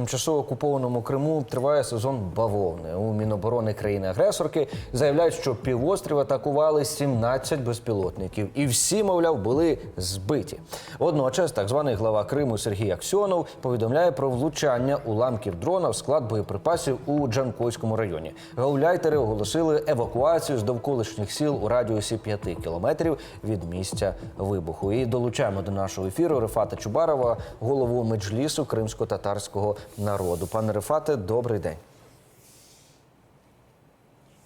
тимчасово окупованому Криму триває сезон бавовни. У Міноборони країни-агресорки заявляють, що півострів атакували 17 безпілотників, і всі, мовляв, були збиті. Водночас, так званий глава Криму Сергій Аксьонов повідомляє про влучання уламків дрона в склад боєприпасів у Джанкойському районі. Гауляйтери оголосили евакуацію з довколишніх сіл у радіусі 5 кілометрів від місця вибуху. І долучаємо до нашого ефіру Рефата Чубарова, голову меджлісу кримсько-татарського народу. Пане Рефате, добрий день.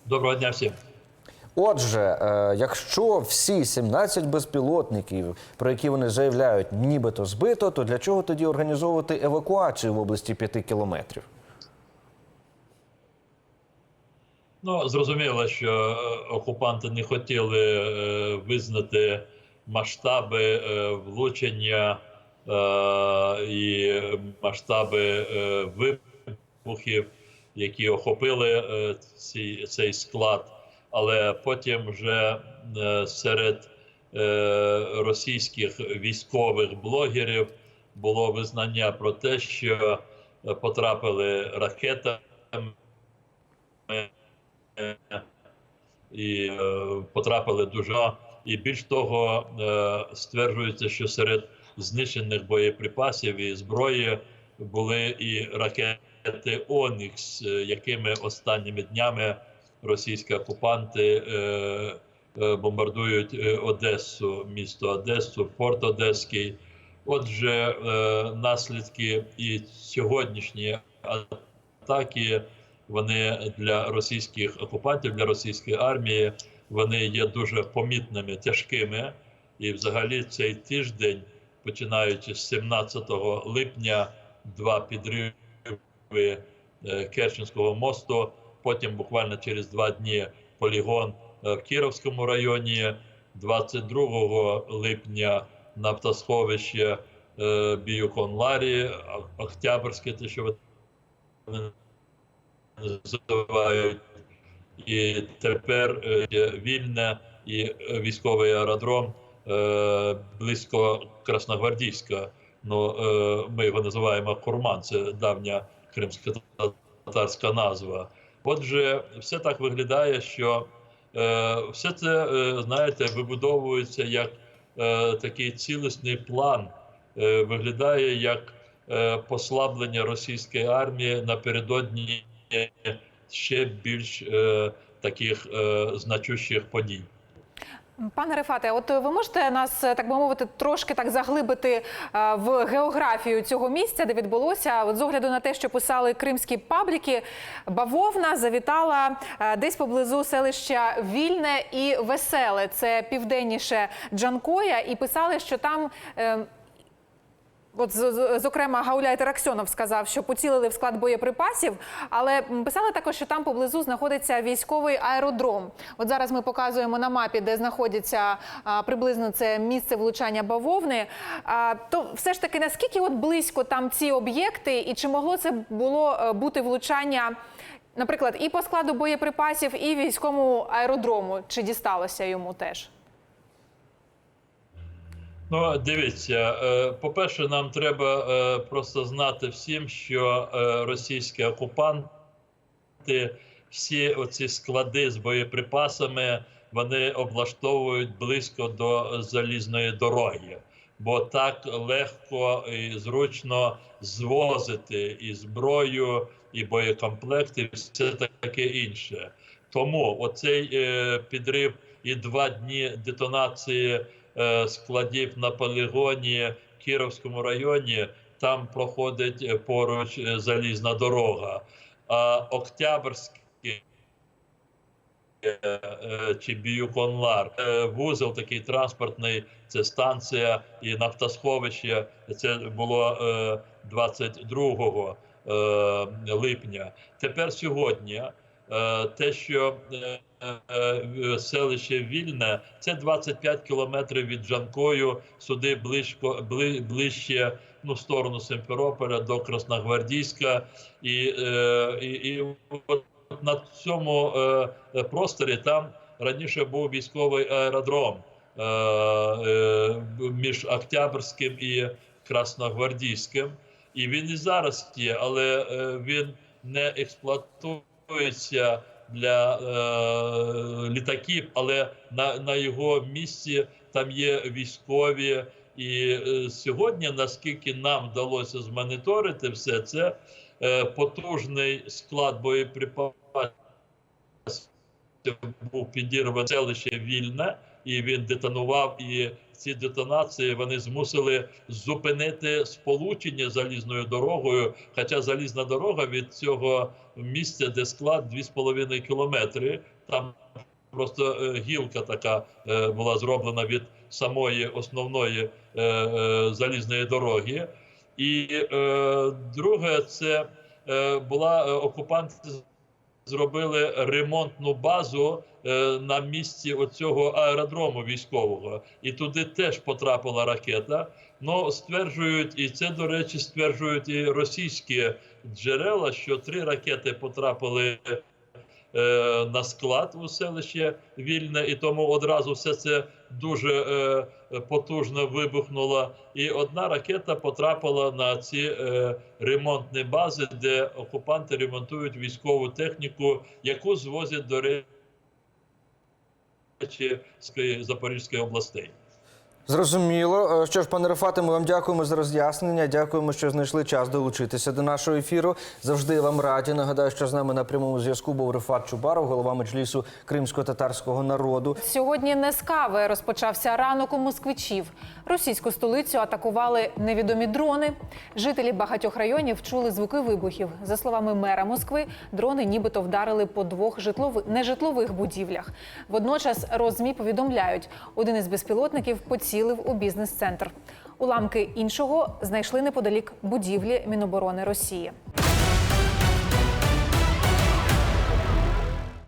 Доброго дня всім. Отже, е, якщо всі 17 безпілотників, про які вони заявляють, нібито збито, то для чого тоді організовувати евакуацію в області 5 кілометрів? Ну зрозуміло, що е, окупанти не хотіли е, визнати масштаби влучення і масштаби е, вибухів, які охопили е, ці, цей склад. Але потім вже е, серед е, російських військових блогерів було визнання про те, що е, потрапили ракетами і е, потрапили дуже. І більш того, е, стверджується, що серед знищених боєприпасів і зброї були і ракети Онікс, е, якими останніми днями російські окупанти е, е, бомбардують Одесу, місто Одесу, порт Одеський. Отже, наслідки і сьогоднішні атаки вони для російських окупантів, для російської армії, вони є дуже помітними, тяжкими. І, взагалі, цей тиждень, починаючи з 17 липня, два підриви е, Керченського мосту. Потім, буквально через два дні, полігон е, в Кіровському районі, 22 липня нафтосховище е, Біюконларі, Октябрське, те, що ви називають. І тепер вільне і військовий аеродром близько Красногвардійська. Ну, е, ми його називаємо Курман, це давня кримсько-татарська назва. Отже, все так виглядає, що е, все це, е, знаєте, вибудовується як е, такий цілісний план, е, виглядає як е, послаблення російської армії напередодні ще більш е, таких е, значущих подій. Пане Рефате, от ви можете нас, е, так би мовити, трошки так заглибити е, в географію цього місця, де відбулося, от з огляду на те, що писали кримські пабліки, бавовна завітала е, десь поблизу селища Вільне і Веселе. Це південніше Джанкоя, і писали, що там. От зокрема, Гауляйтер Аксьонов сказав, що поцілили в склад боєприпасів, але писали також, що там поблизу знаходиться військовий аеродром. От зараз ми показуємо на мапі, де знаходиться приблизно це місце влучання бавовни. То все ж таки наскільки от близько там ці об'єкти, і чи могло це було е, бути влучання, наприклад, і по складу боєприпасів, і військовому аеродрому? Чи дісталося йому теж? Ну, дивіться, е, по-перше, нам треба е, просто знати всім, що е, російські окупанти всі оці склади з боєприпасами вони облаштовують близько до залізної дороги, бо так легко і зручно звозити і зброю, і боєкомплекти, і все таке інше. Тому оцей підрив і два дні детонації складів на полігоні в Кіровському районі. Там проходить е, поруч е, залізна дорога. А Октябрський е, е, чи Біюконлар. Е, Вузол такий транспортний, це станція і нафтосховище. Це було е, 22 е, липня. Тепер сьогодні е, те, що е, е, селище Вільне, це 25 кілометрів від Джанкою, сюди близько, бли, ближче ну, в сторону Симферополя до Красногвардійська. І, е, і, і от на цьому е, просторі там раніше був військовий аеродром е, е, між Октябрським і Красногвардійським. і він і зараз є, але е, він не експлуатується для е, літаків, але на, на його місці там є військові. І е, сьогодні, наскільки нам вдалося змоніторити все це, е, потужний склад боєприпасів був підірваний селище Вільне, і він детонував. І ці детонації вони змусили зупинити сполучення залізною дорогою. Хоча залізна дорога від цього місця, де склад 2,5 кілометри, там просто е, гілка така е, була зроблена від самої основної е, залізної дороги. І друге, це була окупанти зробили ремонтну базу е, на місці оцього аеродрому військового, і туди теж потрапила ракета. Ну стверджують, і це до речі, стверджують і російські джерела, що три ракети потрапили. е, На склад у селище Вільне, і тому одразу все це дуже е, потужно вибухнула, І одна ракета потрапила на ці е, ремонтні бази, де окупанти ремонтують військову техніку, яку звозять до речі з Запорізької областей. Зрозуміло. Е, Що ж, пане Рафате, ми вам дякуємо за роз'яснення. Дякуємо, що знайшли час долучитися до нашого ефіру. Завжди вам раді. Нагадаю, що з нами на прямому зв'язку був Рифат Чубаров, голова меджлісу кримсько-татарського народу. Сьогодні не з кави розпочався ранок у москвичів. Російську столицю атакували невідомі дрони. Жителі багатьох районів чули звуки вибухів. За словами мера Москви, дрони нібито вдарили по двох житлових нежитлових будівлях. Водночас розмі повідомляють, один із безпілотників поцілив у бізнес-центр. Уламки іншого знайшли неподалік будівлі Міноборони Росії.